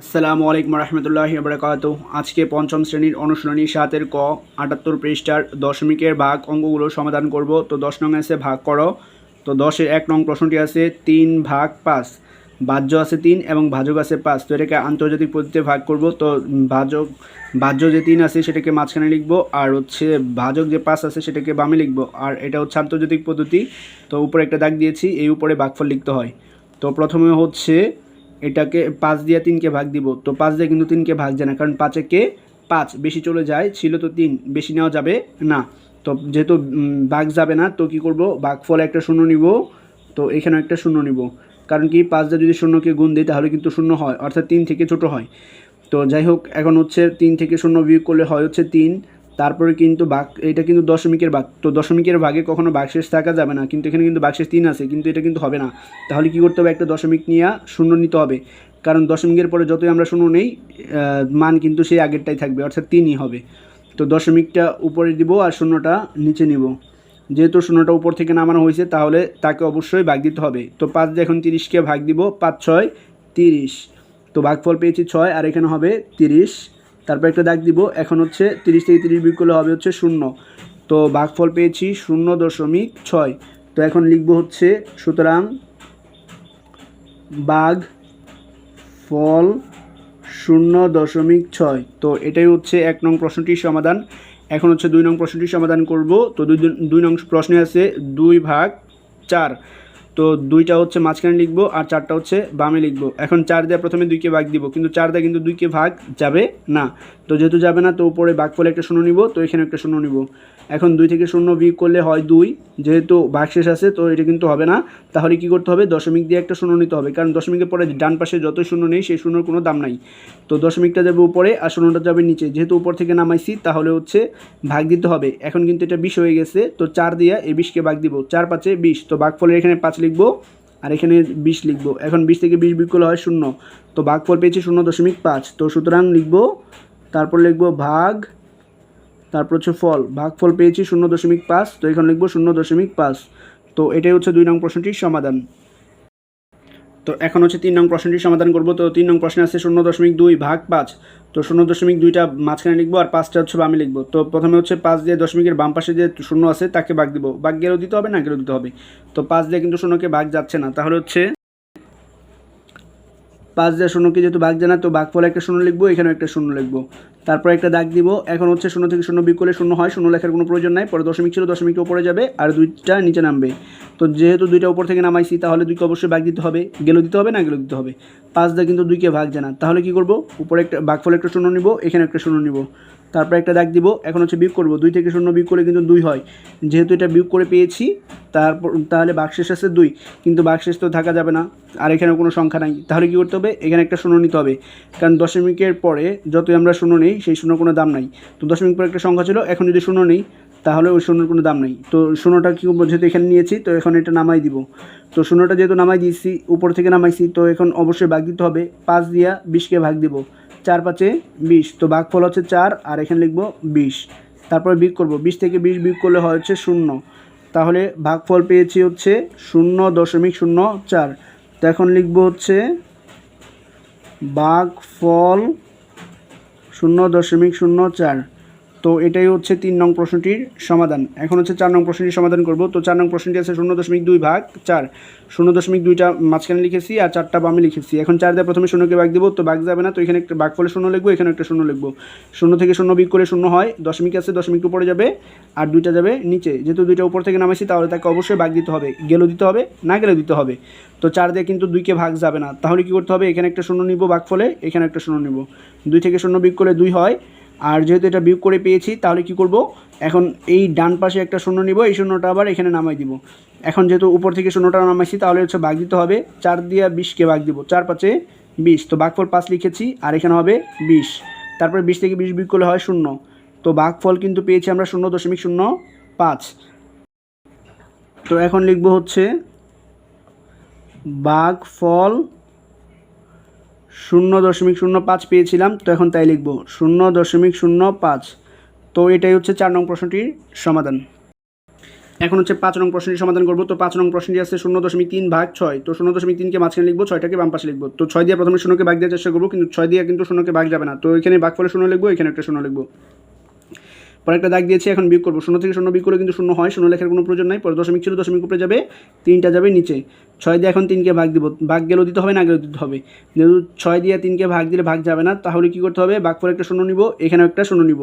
আসসালামু আলাইকুম রহমতুল্লাহি বরকাত আজকে পঞ্চম শ্রেণির অনুশীলনী সাতের ক, আটাত্তর পৃষ্ঠার দশমিকের ভাগ অঙ্কগুলো সমাধান করব। তো দশ নং আছে ভাগ করো। তো দশের এক নং প্রশ্নটি আছে, তিন ভাগ পাঁচ। বাহ্য আছে তিন এবং ভাজক আছে পাঁচ। তো এটাকে আন্তর্জাতিক পদ্ধতিতে ভাগ করব। তো ভাজক বাহ্য যে তিন আছে সেটাকে মাঝখানে লিখব আর হচ্ছে ভাজক যে পাঁচ আছে সেটাকে বামে লিখব। আর এটা হচ্ছে আন্তর্জাতিক পদ্ধতি। তো উপরে একটা দাগ দিয়েছি, এই উপরে ভাগফল লিখতে হয়। তো প্রথমে হচ্ছে এটাকে পাঁচ দিয়ে তিনকে ভাগ দিব। তো পাঁচ দিয়ে কিন্তু তিনকে ভাগ যায় না, কারণ পাঁচে কে? পাঁচ। বেশি চলে যায়, ছিল তো তিন, বেশি নেওয়া যাবে না। তো যেহেতু ভাগ যাবে না, তো কি করব? ভাগফল একটা শূন্য নিব, তো এখানে একটা শূন্য নিব। কারণ কি, পাঁচ দিয়ে যদি শূন্যকে গুণ দিই, তাহলে কিন্তু শূন্য হয়, অর্থাৎ তিন থেকে ছোট হয়। তো যাই হোক, এখন হচ্ছে তিন থেকে শূন্য বিয়োগ করলে হয় হচ্ছে তিন। তারপরে কিন্তু ভাগ এটা কিন্তু দশমিকের ভাগ তো দশমিকের ভাগে কখনো ভাগশেষ থাকা যাবে না, কিন্তু এখানে কিন্তু ভাগশেষ তিন আছে, কিন্তু এটা কিন্তু হবে না। তাহলে কি করতে হবে? একটা দশমিক নিয়ে শূন্য নিতে হবে। কারণ দশমিকের পরে যতই আমরা শূন্য নেই মান কিন্তু সেই আগেরটাই থাকবে, অর্থাৎ তিনই হবে। তো দশমিকটা উপরে দিব আর শূন্যটা নিচে নিব। যেহেতু শূন্যটা উপর থেকে নামানো হয়েছে, তাহলে তাকে অবশ্যই ভাগ দিতে হবে। তো পাঁচ দিয়ে এখন তিরিশকে ভাগ দিব, পাঁচ, ছয়, তিরিশ। তো ভাগফল পেয়েছি ছয়, আর এখানে হবে তিরিশ। তারপর একটা দাগ দিব, এখন হচ্ছে তিরিশ থেকে তিরিশ বিয়োগ করলে হবে হচ্ছে শূন্য। তো ভাগফল পেয়েছি শূন্য দশমিক ছয়। তো এখন লিখব হচ্ছে, সুতরাং বাঘ ফল শূন্য দশমিক ছয়। তো এটাই হচ্ছে এক নং প্রশ্নটির সমাধান। এখন হচ্ছে দুই নং প্রশ্নটির সমাধান করব। তো দুই দুই নং প্রশ্নে আছে দুই ভাগ চার। তো দুইটা হচ্ছে মাঝখানে লিখব আর চারটা হচ্ছে বামে লিখব। এখন চার দিয়ে প্রথমে দুইকে ভাগ দিব, কিন্তু চার দিয়ে কিন্তু দুইকে ভাগ যাবে না। তো যেহেতু যাবে না, তো উপরে বাঘ ফলে একটা শূন্য নিব, তো এখানে একটা শূন্য নিব। এখন দুই থেকে শূন্য বিয়োগ করলে হয় দুই। যেহেতু ভাগশেষ আছে, তো এটা কিন্তু হবে না। তাহলে কি করতে হবে? দশমিক দিয়ে একটা শূন্য নিতে হবে। কারণ দশমিকের পরে ডান পাশে যত শূন্য নেই, সেই শূন্যর কোনো দাম নাই। তো দশমিকটা যাবে উপরে আর শূন্যটা যাবে নিচে। যেহেতু উপর থেকে নামাইছি, তাহলে হচ্ছে ভাগ দিতে হবে। এখন কিন্তু এটা বিশ হয়ে গেছে। তো চার দিয়ে এই বিশকে ভাগ দিব। চার পাঁচে বিশ। তো ভাগফলের এখানে পাঁচ লিখব আর এখানে বিশ লিখব। এখন বিশ থেকে বিশ বিয়োগ করলে হয় শূন্য। তো ভাগফল পেয়েছি শূন্য দশমিক পাঁচ। তো সুতরাং লিখব, তারপর লিখব ভাগ তারপর হচ্ছে ফল, ভাগফল পেয়েছি শূন্য দশমিক পাঁচ, তো এখানে লিখব শূন্য দশমিক পাঁচ। তো এটাই হচ্ছে দুই নং প্রশ্নটির সমাধান। তো এখন হচ্ছে তিন নং প্রশ্নটির সমাধান করব, তো তিন নং প্রশ্নে আছে শূন্য দশমিক দুই ভাগ পাঁচ। তো শূন্য দশমিক দুইটা মাঝখানে লিখব আর পাঁচটা হচ্ছে বামে লিখব। তো প্রথমে হচ্ছে পাঁচ দিয়ে দশমিকের বাম পাশে যে শূন্য আছে, তাকে ভাগ দিব। ভাগ গেলেও দিতে হবে না গেলেও দিতে হবে। তো পাঁচ দিয়ে কিন্তু শূন্যকে ভাগ যাচ্ছে না। তাহলে হচ্ছে পাঁচ দিয়ে শূন্যকে যেহেতু ভাগ জানা তো ভাগফলে একটা শূন্য লিখব, এখানেও একটা শূন্য লিখব। তারপর একটা দাগ দিব, এখন হচ্ছে শূন্য থেকে শূন্য বিকলে শূন্য হয়, শূন্য লেখার কোনো প্রয়োজন নাই, পরে দশমিক ছিল দশমিকটা উপরে যাবে, আর দুইটা নিচে নামবে। তো যেহেতু দুইটা উপর থেকে নামাইছি, তাহলে দুইকে অবশ্যই ভাগ দিতে হবে, গেলেও দিতে হবে, না গেলেও দিতে হবে। পাঁচ দিয়ে কিন্তু দুইকে ভাগ জানা তাহলে কি করব? উপরে একটা ভাগফলে একটা শূন্য নিব এখানে একটা শূন্য নিব। তারপর একটা দাগ দিব, এখন হচ্ছে বিয়োগ করব। দুই থেকে শূন্য বিয়োগ করলে কিন্তু দুই হয়। যেহেতু এটা বিয়োগ করে পেয়েছি, তারপর, তাহলে বাকশেষ আছে দুই। কিন্তু বাকশেষ তো থাকা যাবে না, আর এখানে কোনো সংখ্যা নাই। তাহলে কী করতে হবে? এখানে একটা শূন্য নিতে হবে। কারণ দশমিকের পরে যতই আমরা শূন্য নেই, সেই শূন্য কোনো দাম নাই। তো দশমিক পরে একটা সংখ্যা ছিল, এখন যদি শূন্য নেই, তাহলে ওই শূন্যর কোনো দাম নেই। তো শূন্যটা কী করব? যেহেতু এখানে নিয়েছি, তো এখন এটা নামাই দিব। তো শূন্যটা যেহেতু নামাই দিয়েছি, উপর থেকে নামাইছি, তো এখন অবশ্যই ভাগ দিতে হবে। পাঁচ দিয়া বিশকে ভাগ দিব। চার পাঁচে বিশ। তো ভাগফল হচ্ছে চার, আর এখানে লিখব বিশ। তারপরে বিগ করব। বিশ থেকে বিশ বিগ করলে হয় হচ্ছে শূন্য। তাহলে ভাগফল পেয়েছি হচ্ছে শূন্য দশমিক শূন্য চার। তো এখন লিখব হচ্ছে ভাগফল শূন্য দশমিক শূন্য চার। তো এটাই হচ্ছে তিন নং প্রশ্নটির সমাধান। এখন হচ্ছে চার নং প্রশ্নটির সমাধান করব। তো চার নং প্রশ্নটি আছে শূন্য দশমিক দুই ভাগ চার। শূন্য দশমিক দুইটা মাঝখানে লিখেছি আর চারটা বামে লিখেছি। এখন চার দিয়ে প্রথমে শূন্যকে ভাগ দেবো, তো ভাগ যাবে না, তো এখানে একটা ভাগ ফলে শূন্য লিখব, এখানে একটা শূন্য লিখব। শূন্য থেকে শূন্য বিয়োগ করে শূন্য হয়, দশমিক আছে, দশমিক উপরে যাবে আর দুইটা যাবে নিচে। যেহেতু দুইটা উপর থেকে নামাইছি, তাহলে তাকে অবশ্যই ভাগ দিতে হবে। গেলেও দিতে হবে, না গেলেও দিতে হবে। তো চার দিয়ে কিন্তু দুইকে ভাগ যাবে না। তাহলে কি করতে হবে? এখানে একটা শূন্য নিব ভাগ ফলে এখানে একটা শূন্য নিব। দুই থেকে শূন্য বিয়োগ করলে দুই হয় আর যেহেতু এটা বিয়োগ করে পেয়েছি, তাহলে কি করব? এখন এই ডান পাশে একটা শূন্য নিব, এই শূন্যটা আবার এখানে নামাই দিব। এখন যেহেতু উপর থেকে শূন্যটা নামাইছি, তাহলে হচ্ছে ভাগ দিতে হবে। চার দিয়ে বিশকে ভাগ দিব, চার পাঁচে বিশ। তো ভাগফল পাঁচ লিখেছি, আর এখানে হবে বিশ। তারপরে বিশ থেকে বিশ বিয়োগ করলে হয় শূন্য। তো ভাগফল কিন্তু পেয়েছি আমরা শূন্য দশমিক শূন্য পাঁচ। তো এখন লিখব হচ্ছে, ভাগফল শূন্য দশমিক শূন্য পাঁচ পেয়েছিলাম, তো এখন তাই লিখব শূন্য দশমিক শূন্য পাঁচ। তো এটাই হচ্ছে চার নং প্রশ্নটির সমাধান। এখন হচ্ছে পাঁচ নং প্রশ্নটি সমাধান করব, তো পাঁচ নং প্রশ্নটি আছে শূন্য দশমিক তিন ভাগ ছয়। তো শূন্য দশমিক তিনকে মাঝখানে লিখব, ছয়টাকে বাম পাশে লিখব। তো ছয় দিয়ে প্রথমে শূন্যকে ভাগ দেওয়ার চেষ্টা করব, কিন্তু ছয় দিয়ে কিন্তু শূন্যকে ভাগ যাবে না। তো এখানে ভাগ ফলে শূন্য লিখব, এখানে একটা শূন্য লিখব। পরে একটা দাগ দিয়েছে, এখন বিয়োগ করব। শূন্য থেকে শূন্য বিয়োগ করে কিন্তু শূন্য হয়, শূন্য লেখার কোনো প্রয়োজন নাই। পরে দশমিক ছিল, দশমিক উপরে যাবে, তিনটা যাবে নিচে। ছয় দিয়ে এখন তিনকে ভাগ দিব। ভাগ গেলেও দিতে হবে, না গেলেও দিতে হবে। যেহেতু ছয় দিয়ে তিনকে ভাগ দিলে ভাগ যাবে না, তাহলে কী করতে হবে? ভাগ পরে একটা শূন্য নিব, এখানেও একটা শূন্য নিব।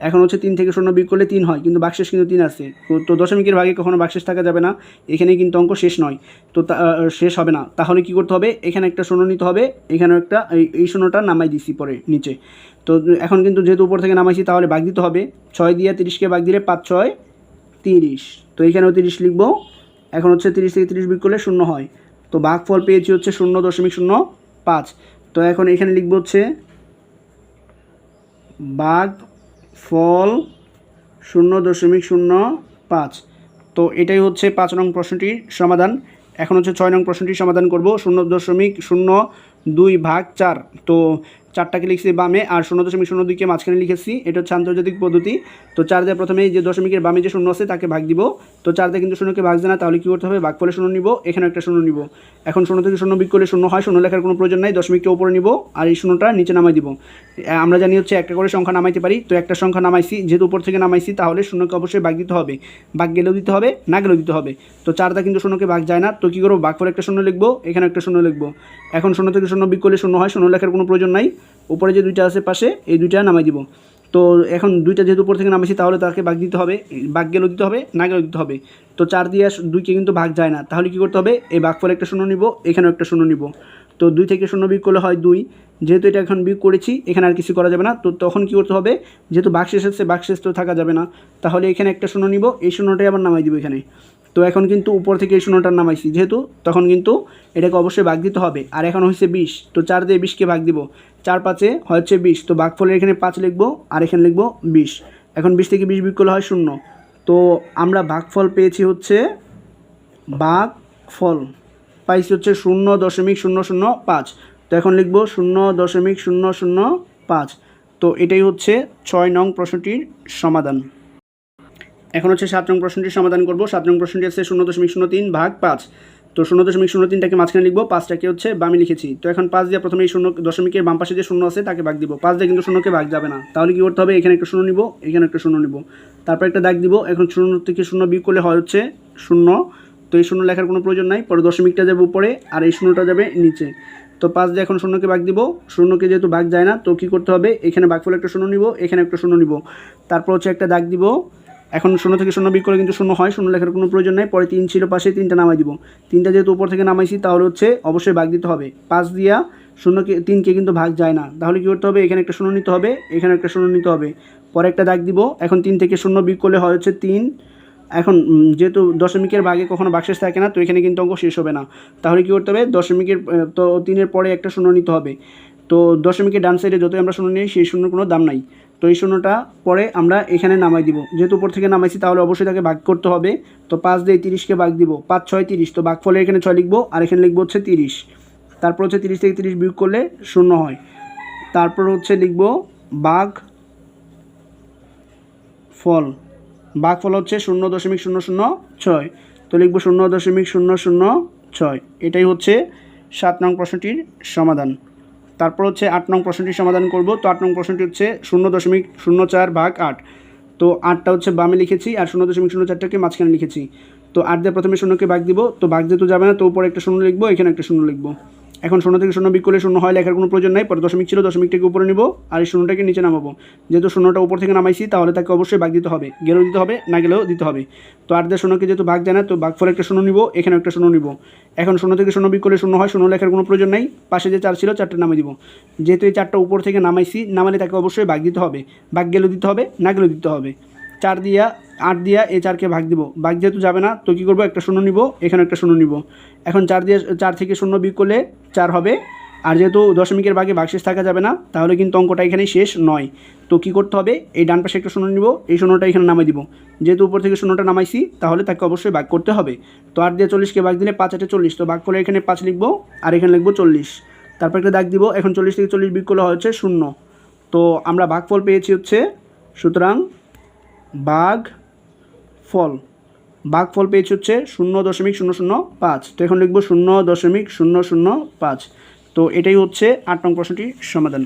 এখন হচ্ছে তিন থেকে শূন্য বিয়োগ করলে তিন হয়, কিন্তু বাকশেষ কিন্তু তিন আছে। তো- দশমিকের ভাগে কখনো বাকশেষ থাকা যাবে না এখানে কিন্তু অঙ্ক শেষ নয়। তো শেষ হবে না। তাহলে কি করতে হবে? এখানে একটা শূন্য নিতে হবে, এখানেও একটা, এই শূন্যটা নামাই দিছি পরে, নিচে। তো এখন কিন্তু যেহেতু উপর থেকে নামাইছি, তাহলে ভাগ দিতে হবে। ছয় দিয়ে তিরিশকে ভাগ দিলে পাঁচ, ছয়, তিরিশ। তো এখানেও তিরিশ লিখব। এখন হচ্ছে তিরিশ থেকে তিরিশ বিয়োগ করলে শূন্য হয়। তো ভাগ ফল পেয়েছি হচ্ছে শূন্য দশমিক শূন্য পাঁচ। তো এখন এখানে লিখব হচ্ছে বাঘ ফল শূন্য দশমিক শূন্য পাঁচ। তো এটাই হচ্ছে পাঁচ নং প্রশ্নটির সমাধান। এখন হচ্ছে ছয় নং প্রশ্নটির সমাধান করব। শূন্য দশমিক শূন্য দুই ভাগ চার। তো চারটাকে লিখছি বামে আর শূন্য দশমিক শূন্য দুইকে মাঝখানে লিখেছি, এটা হচ্ছে আন্তর্জাতিক পদ্ধতি। তো চার দিয়ে প্রথমে যে দশমিকের বামে যে শূন্য আছে তাকে ভাগ দিব। তো চার দিয়ে কিন্তু শূন্যকে ভাগ যায় না, তাহলে কী করতে হবে? ভাগ ফলে শূন্য নিব এখানে একটা শূন্য নিব। এখন শূন্য থেকে শূন্য বিক করলে শূন্য হয়, শূন্য লেখার কোনো প্রয়োজন নাই, দশমিকটা উপরে নিব আর এই শূন্যটা নিচে নামাই দিব। আমরা জানি হচ্ছে একটা করে সংখ্যা নামাইতে পারি, তো একটা সংখ্যা নামাইছি, যেহেতু উপর থেকে নামাইছি, তাহলে শূন্যকে অবশ্যই ভাগ দিতে হবে। ভাগ গেলেও দিতে হবে, না গেলেও দিতে হবে। তো চারটা কিন্তু শূন্যকে ভাগ যায় না, তো কী করব? ভাগ করে একটা শূন্য লিখব এখানে একটা শূন্য লিখব। এখন শূন্য থেকে শূন্য বিক করলে শূন্য হয়, শূন্য লেখার কোনো প্রয়োজন নাই। উপরে যে দুইটা আছে পাশে, এই দুইটা নামাই দিব। তো এখন দুইটা যেহেতু উপর থেকে নামাইছি, তাহলে তাকে ভাগ দিতে হবে ভাগ গেলেও দিতে হবে না গেলেও দিতে হবে। তো চার দিয়ে দুইকে কিন্তু ভাগ যায় না। তাহলে কী করতে হবে? এই ভাগ ফলে একটা শূন্য নিব, এখানেও একটা শূন্য নিব। তো দুই থেকে শূন্য বিয়োগ করলে হয় দুই। যেহেতু এটা এখন বিয়োগ করেছি, এখানে আর কিছু করা যাবে না। তো তখন কী করতে হবে? যেহেতু বাক্সেস আছে বাক্সেস তো থাকা যাবে না। তাহলে এখানে একটা শূন্য নিব, এই শূন্যটাই আবার নামাই দিব এখানে। তো এখন কিন্তু উপর থেকে এই শূন্যটা নামাইছি যেহেতু তখন কিন্তু এটাকে অবশ্যই ভাগ দিতে হবে। আর এখন হচ্ছে বিশ তো চার দিয়ে বিশকে ভাগ দিব। চার পাঁচে হচ্ছে বিশ তো ভাগফলের এখানে পাঁচ লিখব আর এখানে লিখব বিশ এখন বিশ থেকে বিশ বিয়োগ করলে হয় শূন্য। তো আমরা ভাগফল পেয়েছি হচ্ছে ভাগ ফল পাইছি হচ্ছে শূন্য দশমিক শূন্য শূন্য পাঁচ। তো এখন লিখব শূন্য দশমিক শূন্য শূন্য পাঁচ। তো এটাই হচ্ছে ছয় নং প্রশ্নটির সমাধান। এখন হচ্ছে সাত নং প্রশ্নটির সমাধান করব। সাত নং প্রশ্নটি হচ্ছে শূন্য দশমিক শূন্য তিন ভাগ পাঁচ। তো শূন্য দশমিক শূন্য তিনটাকে মাঝখানে লিখব পাঁচটাকে হচ্ছে বামে লিখেছি। তো এখন পাঁচ দিয়ে প্রথমে এই শূন্য দশমিকের বাম পাশে যে শূন্য আছে তাকে ভাগ দিব। পাঁচ দিয়ে কিন্তু শূন্যকে ভাগ যাবে না। তাহলে কী করতে হবে? এখানে একটা শূন্য নিব, এখানে একটা শূন্য নিব। তারপর একটা দাগ দিব। এখন শূন্য থেকে শূন্য বিয়োগ করলে হয় হচ্ছে শূন্য। তো এই শূন্য লেখার কোনো প্রয়োজন নাই। পরে দশমিকটা যাবে উপরে আর এই শূন্যটা যাবে নিচে। তো পাঁচ দিয়ে এখন শূন্যকে ভাগ দিব। শূন্যকে যেহেতু ভাগ যায় না, তো কী করতে হবে? এখানে ভাগফলে একটা শূন্য নিব, এখানে একটা শূন্য নিব। তারপর হচ্ছে একটা দাগ দিব। এখন শূন্য থেকে শূন্য বিয়োগ করে কিন্তু শূন্য হয়, শূন্য লেখার কোনো প্রয়োজন নাই। পরে তিন ছিল, পাশে তিনটা নামাই দিব। তিনটা যেহেতু উপর থেকে নামাইছি, তাহলে হচ্ছে অবশ্যই ভাগ দিতে হবে। পাঁচ দিয়া শূন্যকে, তিনকে কিন্তু ভাগ যায় না। তাহলে কী করতে হবে? এখানে একটা শূন্য নিতে হবে, এখানে একটা শূন্য নিতে হবে। পরে একটা দাগ দিব। এখন তিন থেকে শূন্য বিয়োগ করলে হয় হচ্ছে তিন। এখন যেহেতু দশমিকের ভাগে কখনো বাক্সেস থাকে না, তো এখানে কিন্তু অঙ্ক শেষ হবে না। তাহলে কী করতে হবে? দশমিকের তো তিনের পরে একটা শূন্য নিতে হবে। তো দশমিকের ডান সাইডে যতই আমরা শূন্য নিই, সেই শূন্যর কোনো দাম নাই। তো এই শূন্যটা পরে আমরা এখানে নামাই দিব। যেহেতু উপর থেকে নামাইছি, তাহলে অবশ্যই তাকে ভাগ করতে হবে। তো পাঁচ দিয়ে তিরিশকে ভাগ দিব, পাঁচ, ছয়, তিরিশ। তো ভাগ ফলে এখানে ছয় লিখব, আর এখানে লিখব হচ্ছে তিরিশ। তারপর হচ্ছে তিরিশ থেকে তিরিশ বিয়োগ করলে শূন্য হয়। তারপর হচ্ছে লিখব বাঘ ফল। বাঘ ফল হচ্ছে শূন্য দশমিক শূন্য শূন্য ছয়। তো লিখব শূন্য দশমিক শূন্য শূন্য ছয়। এটাই হচ্ছে সাত নং প্রশ্নটির সমাধান। তারপর হচ্ছে আট নং প্রশ্নটি সমাধান করব। তো আট নং প্রশ্নটি হচ্ছে শূন্য দশমিক শূন্য চার ভাগ আট। তো আটটা হচ্ছে বামে লিখেছি আর শূন্য দশমিক শূন্য চারটাকে মাঝখানে লিখেছি। তো আট দিয়ে প্রথমে শূন্যকে ভাগ দিব। তো ভাগ তো যাবে না, তো উপরে একটা শূন্য লিখব, এখানে একটা শূন্য লিখব। এখন শূন্য থেকে শূন্য বিক করলে শূন্য হয়, লেখার কোনো প্রয়োজন নাই, পরে দশমিক ছিল দশমিকটাকে উপরে নিব, আর এই শূন্যটাকে নিচে নামাবো। যেহেতু শূন্যটা উপর থেকে নামাইছি, তাহলে তাকে অবশ্যই ভাগ দিতে হবে। গেলেও দিতে হবে, না গেলেও দিতে হবে। তো আট দিয়ে শূন্যকে যেহেতু ভাগ যায় না, তো ভাগ ফলে একটা শূন্য নিব এখানে একটা শূন্য নিব। এখন শূন্য থেকে শূন্য বিক করলে শূন্য হয়, শূন্য লেখার কোনো প্রয়োজন নাই। পাশে যে চার ছিল, চারটে নামিয়ে দিব। যেহেতু এই চারটা উপর থেকে নামাইছি, নামালে তাকে অবশ্যই ভাগ দিতে হবে। ভাগ গেলেও দিতে হবে, না গেলেও দিতে হবে। চার দিয়া আট দিয়া এই চারকে ভাগ দিব। ভাগ যেহেতু যাবে না, তো কী করব? একটা শূন্য নিব, এখানে একটা শূন্য নিব। এখন চার দিয়ে, চার থেকে শূন্য বিয়োগ করলে চার হবে। আর যেহেতু দশমিকের ভাগে ভাগশেষ থাকা যাবে না, তাহলে কিন্তু অঙ্কটা এখানে শেষ নয়। তো কী করতে হবে? এই ডান পাশে একটা শূন্য নিব, এই শূন্যটা এখানে নামাই দিব। যেহেতু উপর থেকে শূন্যটা নামাইছি, তাহলে তাকে অবশ্যই ভাগ করতে হবে। তো আট দিয়ে চল্লিশকে ভাগ দিলে পাঁচ আটে চল্লিশ, তো ভাগ করলে এখানে পাঁচ লিখব, আর এখানে লিখব চল্লিশ। তারপর একটা দাগ দিব, এখন চল্লিশ থেকে চল্লিশ বিয়োগ করলে হচ্ছে শূন্য। তো আমরা ভাগফল পেয়েছি হচ্ছে, সুতরাং বাঘ ফল। বাঘ ফল পেয়েছি হচ্ছে শূন্য দশমিক শূন্য শূন্য পাঁচ। তো এখন লিখব শূন্য দশমিক শূন্য শূন্য পাঁচ। তো এটাই হচ্ছে আট নং প্রশ্নটির সমাধান।